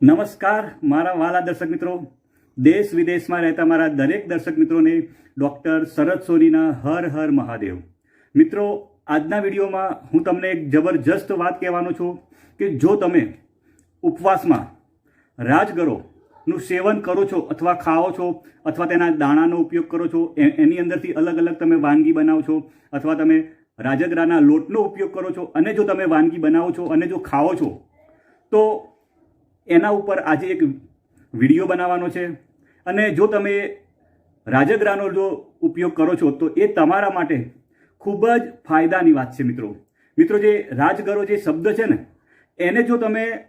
નમસ્કાર, મારા વાલા દર્શક મિત્રો. દેશ વિદેશમાં રહેતા મારા દરેક દર્શક મિત્રોને ડૉક્ટર શરદ સોનીના હર હર મહાદેવ. મિત્રો, આજના વિડીયોમાં હું તમને એક જબરજસ્ત વાત કહેવાનો છું કે જો તમે ઉપવાસમાં રાજગરોનું સેવન કરો છો અથવા ખાઓ છો અથવા તેના દાણાનો ઉપયોગ કરો છો એની અંદરથી અલગ અલગ તમે વાનગી બનાવો છો અથવા તમે રાજગરાના લોટનો ઉપયોગ કરો છો અને જો તમે વાનગી બનાવો છો અને જો ખાઓ છો, તો એના ઉપર આજે એક વીડિયો બનાવવાનો છે. અને જો તમે રાજગરાનો જો ઉપયોગ કરો છો, તો એ તમારા માટે ખૂબ જ ફાયદાની વાત છે મિત્રો. મિત્રો, જે રાજગરો જે શબ્દ છે ને, એને જો તમે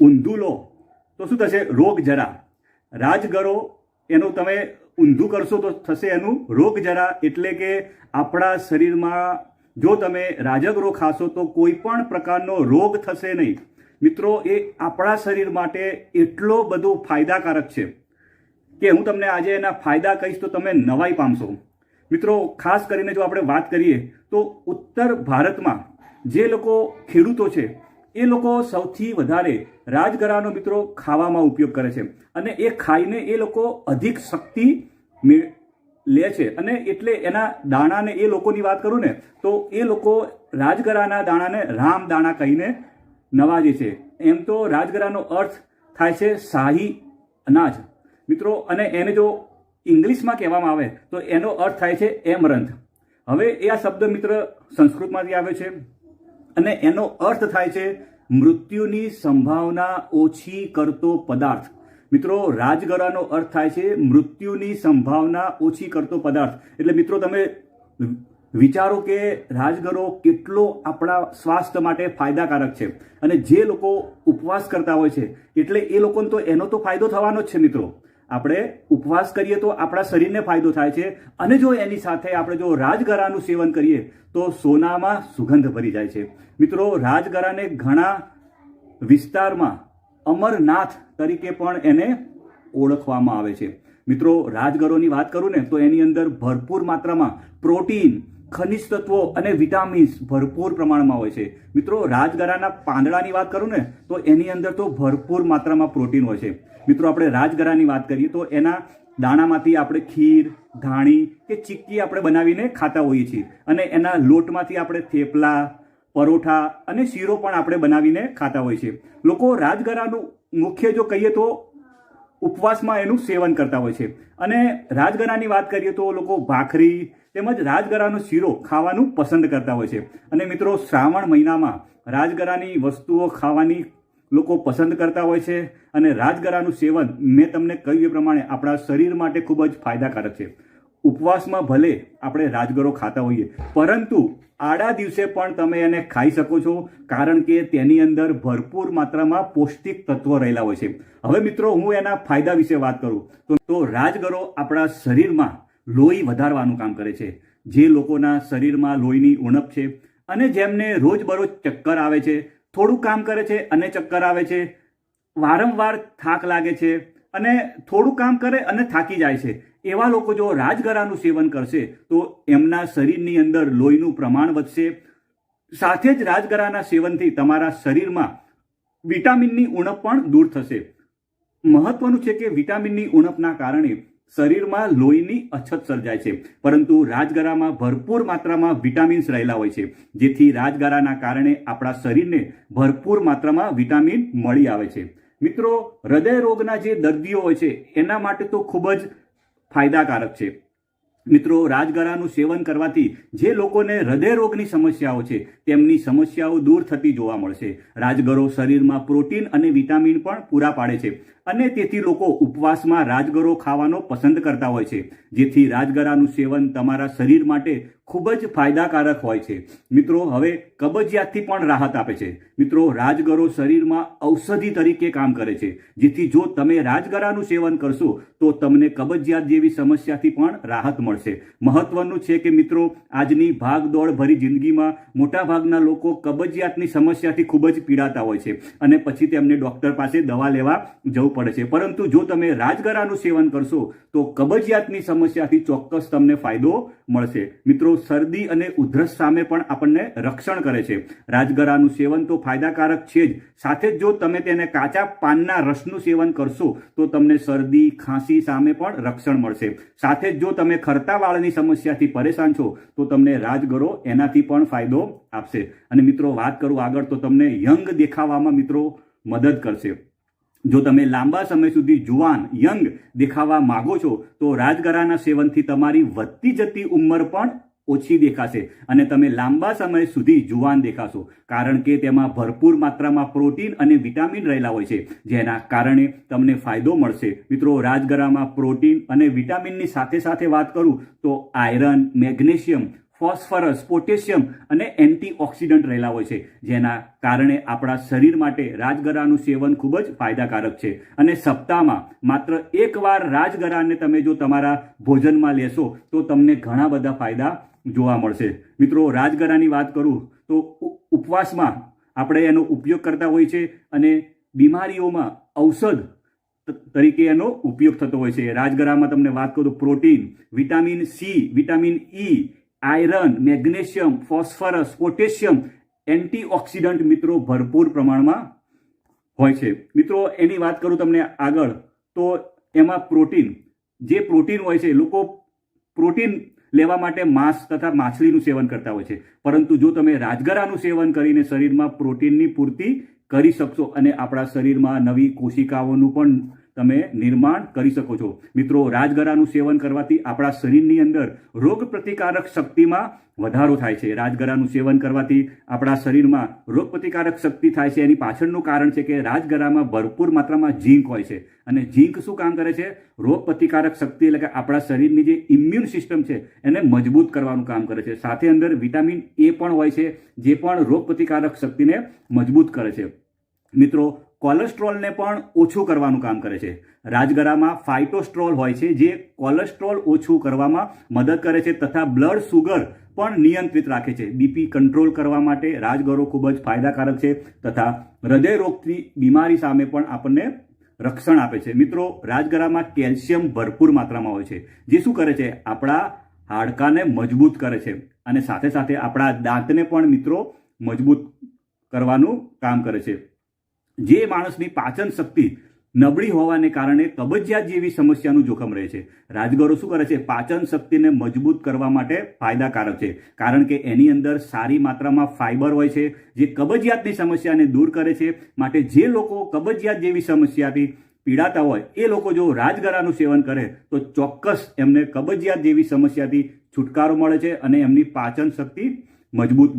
ઊંધું લો, તો શું થશે? રોગ જરા. રાજગરો એનું તમે ઊંધું કરશો, તો થશે એનું રોગ જરા. એટલે કે આપણા શરીરમાં જો તમે રાજગરો ખાશો, તો કોઈ પણ પ્રકારનો રોગ થશે નહીં. મિત્રો, એ આપણા શરીર માટે એટલો બધો ફાયદાકારક છે કે હું તમને આજે એના ફાયદા કહીશ તો તમે નવાઈ પામશો. મિત્રો, ખાસ કરીને જો આપણે વાત કરીએ તો ઉત્તર ભારતમાં જે લોકો ખેડૂતો છે, એ લોકો સૌથી વધારે રાજગરાનો મિત્રો ખાવામાં ઉપયોગ કરે છે અને એ ખાઈને એ લોકો અધિક શક્તિ લે છે અને એટલે એના દાણાને એ લોકોની વાત કરું ને, તો એ લોકો રાજગરાના દાણાને રામ દાણા કહીને નવાજે છે, એમ તો રાજગરાનો અર્થ થાય છે શાહી અનાજ. મિત્રો, અને એને જો ઇંગ્લિશમાં કહેવામાં આવે, તો એનો અર્થ થાય છે એમરંથ. હવે એ આ શબ્દ મિત્ર સંસ્કૃતમાંથી આવ્યો છે, અને એનો અર્થ થાય છે મૃત્યુની સંભાવના ઓછી કરતો પદાર્થ. મિત્રો, રાજગરાનો અર્થ થાય છે મૃત્યુની સંભાવના ઓછી કરતો પદાર્થ. એટલે મિત્રો, તમે વિચારો કે રાજગરો કેટલો આપણા સ્વાસ્થ્ય માટે ફાયદાકારક છે. અને જે લોકો ઉપવાસ કરતા હોય છે, એટલે એ લોકોને તો એનો તો ફાયદો થવાનો જ છે મિત્રો. આપણે ઉપવાસ કરીએ તો આપણા શરીરને ફાયદો થાય છે. અને જો એની સાથે આપણે જો રાજગરાનું સેવન કરીએ, તો સોનામાં સુગંધ ભરી જાય છે. મિત્રો, રાજગરાને ઘણા વિસ્તારમાં અમરનાથ તરીકે પણ એને ઓળખવામાં આવે છે. મિત્રો, રાજગરોની વાત કરું ને, તો એની અંદર ભરપૂર માત્રામાં પ્રોટીન ખનિજ તત્વો અને વિટામિન્સ ભરપૂર પ્રમાણમાં હોય છે. મિત્રો, રાજગરાના પાંદડાની વાત કરું ને, તો એની અંદર તો ભરપૂર માત્રામાં પ્રોટીન હોય છે. મિત્રો, આપણે રાજગરાની વાત કરીએ, તો એના દાણામાંથી આપણે ખીર, ધાણી કે ચીક્કી આપણે બનાવીને ખાતા હોઈએ છીએ. અને એના લોટમાંથી આપણે થેપલા, પરોઠા અને શીરો પણ આપણે બનાવીને ખાતા હોઈએ છીએ. લોકો રાજગરાનું મુખ્ય જો કહીએ તો ઉપવાસમાં એનું સેવન કરતા હોય છે. અને રાજગરાની વાત કરીએ તો લોકો ભાખરી તેમજ રાજગરાનો શીરો ખાવાનું પસંદ કરતા હોય છે. અને મિત્રો, શ્રાવણ મહિનામાં રાજગરાની વસ્તુઓ ખાવાની લોકો પસંદ કરતા હોય છે અને રાજગરાનું સેવન મેં તમને કહ્યું એ પ્રમાણે આપણા શરીર માટે ખૂબ જ ફાયદાકારક છે. ઉપવાસમાં ભલે આપણે રાજગરો ખાતા હોઈએ, પરંતુ આડા દિવસે પણ તમે એને ખાઈ શકો છો, કારણ કે તેની અંદર ભરપૂર માત્રામાં પૌષ્ટિક તત્વો રહેલા હોય છે. હવે મિત્રો, હું એના ફાયદા વિશે વાત કરું. તો રાજગરો આપણા શરીરમાં લોહી વધારવાનું કામ કરે છે. જે લોકોના શરીરમાં લોહીની ઉણપ છે અને જેમને રોજબરોજ ચક્કર આવે છે, થોડું કામ કરે છે અને ચક્કર આવે છે, વારંવાર થાક લાગે છે અને થોડું કામ કરે અને થાકી જાય છે. એવા લોકો જો રાજગરાનું સેવન કરશે તો એમના શરીરની અંદર લોહીનું પ્રમાણ વધશે. સાથે જ રાજગરાના સેવનથી તમારા શરીરમાં વિટામિનની ઉણપ પણ દૂર થશે. મહત્વનું છે કે વિટામિનની ઉણપના કારણે શરીરમાં લોહીની અછત સર્જાય છે. પરંતુ રાજગરામાં ભરપૂર માત્રામાં વિટામિન્સ રહેલા હોય છે. જેથી રાજગરાના કારણે આપણા શરીરને ભરપૂર માત્રામાં વિટામિન મળી આવે છે. મિત્રો, હૃદય રોગના જે દર્દીઓ હોય છે, એના માટે તો ખૂબ જ ફાયદાકારક છે. મિત્રો, રાજગરાનું સેવન કરવાથી જે લોકોને હૃદય રોગની સમસ્યાઓ છે, તેમની સમસ્યાઓ દૂર થતી જોવા મળશે. રાજગરો શરીરમાં પ્રોટીન અને વિટામિન પણ પૂરા પાડે છે. અને તેથી લોકો ઉપવાસમાં રાજગરો ખાવાનો પસંદ કરતા હોય છે. જેથી રાજગરાનું સેવન તમારા શરીર માટે ખૂબ જ ફાયદાકારક હોય છે. મિત્રો, હવે કબજિયાતથી પણ રાહત આપે છે. મિત્રો, રાજગરો શરીરમાં ઔષધિ તરીકે કામ કરે છે. જેથી જો તમે રાજગરાનું સેવન કરશો, તો તમને કબજિયાત જેવી સમસ્યાથી પણ રાહત મળશે. મહત્વનું છે કે મિત્રો, આજની ભાગદોડ ભરી જિંદગીમાં મોટાભાગના લોકો કબજિયાતની સમસ્યાથી ખૂબ જ પીડાતા હોય છે. અને પછી તેમને ડૉક્ટર પાસે દવા લેવા જવું પડે છે. પરંતુ જો તમે રાજગરાનું સેવન કરશો, તો કબજિયાતની સમસ્યાથી ચોક્કસ તમને ફાયદો મળશે. મિત્રો, શરદી અને ઉધરસ સામે પણ આપણને રક્ષણ કરે છે. રાજગરાનું સેવન તો ફાયદાકારક છે જ. સાથે જ જો તમે તેને કાચા પાનના રસનું સેવન કરશો, તો તમને શરદી, ખાંસી સામે પણ રક્ષણ મળશે. સાથે જ જો તમે ખરતા વાળની સમસ્યાથી પરેશાન છો, તો તમને રાજગરો એનાથી પણ ફાયદો આપશે. અને મિત્રો, વાત કરું આગળ, તો તમને યંગ દેખાવામાં મિત્રો મદદ કરશે. જો તમે લાંબા સમય સુધી જુવાન, યંગ દેખાવા માંગો છો, તો રાજગરાના સેવનથી તમારી વધતી જતી ઉંમર પણ ઓછી દેખાશે અને તમે લાંબા સમય સુધી જુવાન દેખાશો. કારણ કે તેમાં ભરપૂર માત્રામાં પ્રોટીન અને વિટામિન રહેલા હોય છે, જેના કારણે તમને ફાયદો મળશે. મિત્રો, રાજગરામાં પ્રોટીન અને વિટામિનની સાથે સાથે વાત કરું તો આયરન, મેગ્નેશિયમ ફોસ્ફરસ, પોટેશિયમ અને એન્ટીઓક્સિડન્ટ રહેલા હોય છે. જેના કારણે આપણા શરીર માટે રાજગરાનું સેવન ખૂબ જ ફાયદાકારક છે. અને સપ્તાહમાં માત્ર એકવાર રાજગરાને તમે જો તમારા ભોજનમાં લેશો, તો તમને ઘણા બધા ફાયદા જોવા મળશે. મિત્રો, રાજગરાની વાત કરું, તો ઉપવાસમાં આપણે એનો ઉપયોગ કરતા હોય છે અને બીમારીઓમાં ઔષધ તરીકે એનો ઉપયોગ થતો હોય છે. રાજગરામાં તમને વાત કરું તો protein, vitamin C, vitamin E iron, magnesium, phosphorus, potassium, antioxidant મિત્રો ભરપૂર પ્રમાણમાં હોય છે. મિત્રો, એની વાત કરું તમને આગળ. તો એમાં પ્રોટીન, જે પ્રોટીન હોય છે, લોકો પ્રોટીન લેવા માટે માંસ તથા માછલીનું સેવન કરતા હોય છે. પરંતુ જો તમે રાજગરાનું સેવન કરીને શરીરમાં પ્રોટીનની પૂર્તિ કરી શકશો અને આપણા શરીરમાં નવી કોશિકાઓનું પણ તમે નિર્માણ કરી શકો છો. મિત્રો, રાજગરાનું સેવન કરવાથી આપણા શરીરની અંદર રોગ પ્રતિકારક શક્તિમાં વધારો થાય છે. રાજગરાનું સેવન કરવાથી આપણા શરીરમાં રોગ પ્રતિકારક શક્તિ થાય છે. એની પાછળનું કારણ છે કે રાજગરામાં ભરપૂર માત્રામાં ઝીંક હોય છે. અને ઝીંક શું કામ કરે છે? રોગ પ્રતિકારક શક્તિ એટલે કે આપણા શરીરની જે ઇમ્યુન સિસ્ટમ છે, એને મજબૂત કરવાનું કામ કરે છે. સાથે અંદર વિટામિન એ પણ હોય છે, જે પણ રોગ પ્રતિકારક શક્તિને મજબૂત કરે છે. મિત્રો કોલેસ્ટ્રોલને પણ ઓછું કરવાનું કામ કરે છે. રાજગરામાં ફાઇટોસ્ટ્રોલ હોય છે, જે કોલેસ્ટ્રોલ ઓછું કરવામાં મદદ કરે છે તથા બ્લડ સુગર પણ નિયંત્રિત રાખે છે. બીપી કંટ્રોલ કરવા માટે રાજગરો ખૂબ જ ફાયદાકારક છે તથા હૃદય રોગની બીમારી સામે પણ આપણને રક્ષણ આપે છે. મિત્રો, રાજગરામાં કેલ્શિયમ ભરપૂર માત્રામાં હોય છે. જે શું કરે છે? આપણા હાડકાને મજબૂત કરે છે અને સાથે સાથે આપણા દાંતને પણ મિત્રો મજબૂત કરવાનું કામ કરે છે. જે માણસની પાચન શક્તિ નબળી હોવાને કારણે કબજિયાત જેવી સમસ્યાનું જોખમ રહે છે. રાજગરો શું કરે છે? પાચન શક્તિને મજબૂત કરવા માટે ફાયદાકારક છે. કારણ કે એની અંદર સારી માત્રામાં ફાઇબર હોય છે, જે કબજિયાતની સમસ્યાને દૂર કરે છે. માટે જે લોકો કબજિયાત જેવી સમસ્યાથી પીડાતા હોય, એ લોકો જો રાજગરાનું સેવન કરે, તો ચોક્કસ એમને કબજિયાત જેવી સમસ્યાથી છુટકારો મળે છે અને એમની પાચન શક્તિ મજબૂત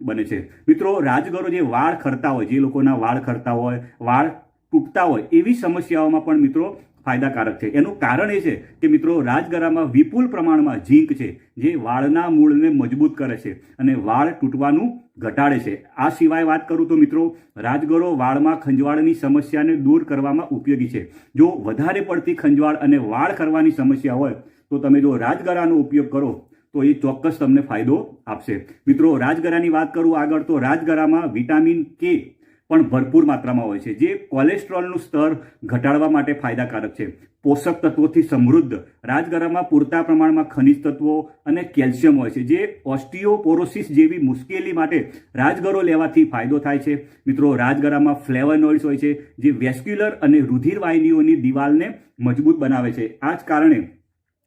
બને છે. મિત્રો રાજગરો જે વાળ ખરતા હોય, જે લોકોના વાળ ખરતા હોય, વાળ તૂટતા હોય, એવી સમસ્યાઓમાં પણ મિત્રો ફાયદાકારક છે. એનું કારણ એ છે કે મિત્રો રાજગરામાં વિપુલ પ્રમાણમાં ઝીંક છે, જે વાળના મૂળને મજબૂત કરે છે અને વાળ તૂટવાનું ઘટાડે છે. આ સિવાય વાત કરું તો મિત્રો રાજગરો વાળમાં ખંજવાળની સમસ્યાને દૂર કરવામાં ઉપયોગી છે. જો વધારે પડતી ખંજવાળ અને વાળ ખરવાની સમસ્યા હોય, તો તમે જો રાજગરાનો ઉપયોગ કરો તો એ ચોક્કસ તમને ફાયદો આપશે. મિત્રો, રાજગરાની વાત કરું આગળ, તો રાજગરામાં વિટામિન કે પણ ભરપૂર માત્રામાં હોય છે, જે કોલેસ્ટ્રોલનું સ્તર ઘટાડવા માટે ફાયદાકારક છે. પોષક તત્વોથી સમૃદ્ધ. રાજગરામાં પૂરતા પ્રમાણમાં ખનિજ તત્વો અને કેલ્શિયમ હોય છે, જે ઓસ્ટિયોપોરોસિસ જેવી મુશ્કેલી માટે રાજગરો લેવાથી ફાયદો થાય છે. મિત્રો, રાજગરામાં ફ્લેવનોઇડ્સ હોય છે, જે વેસ્ક્યુલર અને રુધિરવાહિનીઓની દિવાલને મજબૂત બનાવે છે. આ જ કારણે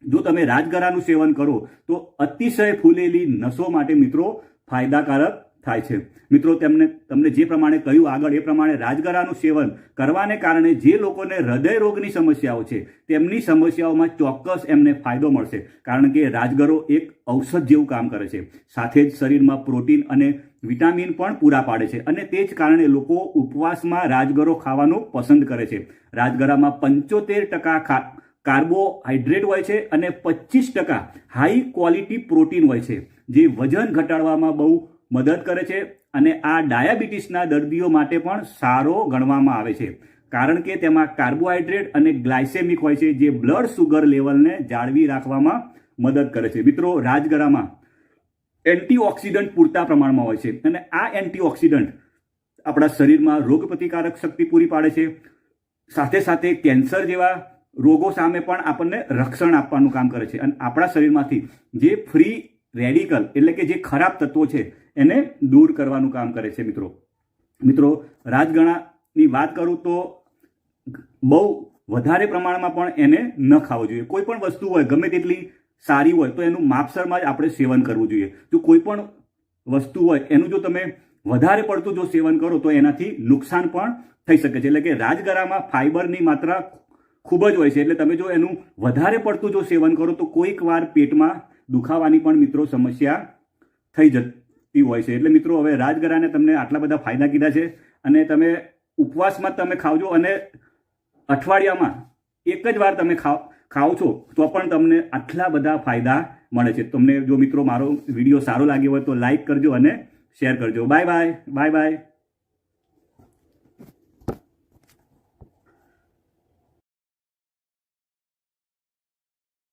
જો તમે રાજગરાનું સેવન કરો, તો અતિશય ફૂલેલી નસો માટે મિત્રો ફાયદાકારક થાય છે. મિત્રો, તેમને, તમને જે પ્રમાણે કહ્યું આગળ, એ પ્રમાણે રાજગરાનું સેવન કરવાને કારણે જે લોકોને હૃદય રોગની સમસ્યાઓ છે, તેમની સમસ્યાઓમાં ચોક્કસ એમને ફાયદો મળશે. કારણ કે રાજગરો એક ઔષધ જેવું કામ કરે છે. સાથે જ શરીરમાં પ્રોટીન અને વિટામિન પણ પૂરા પાડે છે. અને તે જ કારણે લોકો ઉપવાસમાં રાજગરો ખાવાનું પસંદ કરે છે. રાજગરામાં પંચોતેર ટકા ખા કાર્બોહાઈડ્રેટ હોય છે અને પચીસ ટકા હાઈ ક્વોલિટી પ્રોટીન હોય છે, જે વજન ઘટાડવામાં બહુ મદદ કરે છે અને આ ડાયાબિટીસના દર્દીઓ માટે પણ સારો ગણવામાં આવે છે. કારણ કે તેમાં કાર્બોહાઈડ્રેટ અને ગ્લાયસેમિક હોય છે, જે બ્લડ સુગર લેવલને જાળવી રાખવામાં મદદ કરે છે. મિત્રો, રાજગરામાં એન્ટીઓક્સિડન્ટ પૂરતા પ્રમાણમાં હોય છે અને આ એન્ટીઓક્સિડન્ટ આપણા શરીરમાં રોગપ્રતિકારક શક્તિ પૂરી પાડે છે. સાથે સાથે કેન્સર જેવા રોગો સામે પણ આપણને રક્ષણ આપવાનું કામ કરે છે. અને આપણા શરીરમાંથી જે ફ્રી રેડિકલ એટલે કે જે ખરાબ તત્વો છે, એને દૂર કરવાનું કામ કરે છે મિત્રો. મિત્રો, રાજગણાની વાત કરું તો બહુ વધારે પ્રમાણમાં પણ એને ન ખાવો જોઈએ. કોઈ પણ વસ્તુ હોય, ગમે તેટલી સારી હોય, તો એનું માપસરમાં જ આપણે સેવન કરવું જોઈએ. જો કોઈ પણ વસ્તુ હોય, એનું જો તમે વધારે પડતું જો સેવન કરો, તો એનાથી નુકસાન પણ થઈ શકે છે. એટલે કે રાજગરામાં ફાઈબરની માત્રા ખૂબ જ હોય છે. એટલે તમે જો એનું વધારે પડતું જો સેવન કરો, તો કોઈક વાર પેટમાં દુખાવાની પણ મિત્રો સમસ્યા થઈ જતી હોય છે. એટલે મિત્રો, હવે રાજગરાને તમને આટલા બધા ફાયદા કીધા છે અને તમે ઉપવાસમાં તમે ખાવજો અને અઠવાડિયામાં એક જ વાર તમે ખાવ, ખાઓ છો, તો પણ તમને આટલા બધા ફાયદા મળે છે. તમને જો મિત્રો મારો વીડિયો સારો લાગ્યો હોય તો લાઈક કરજો અને શેર કરજો. Bye bye bye bye.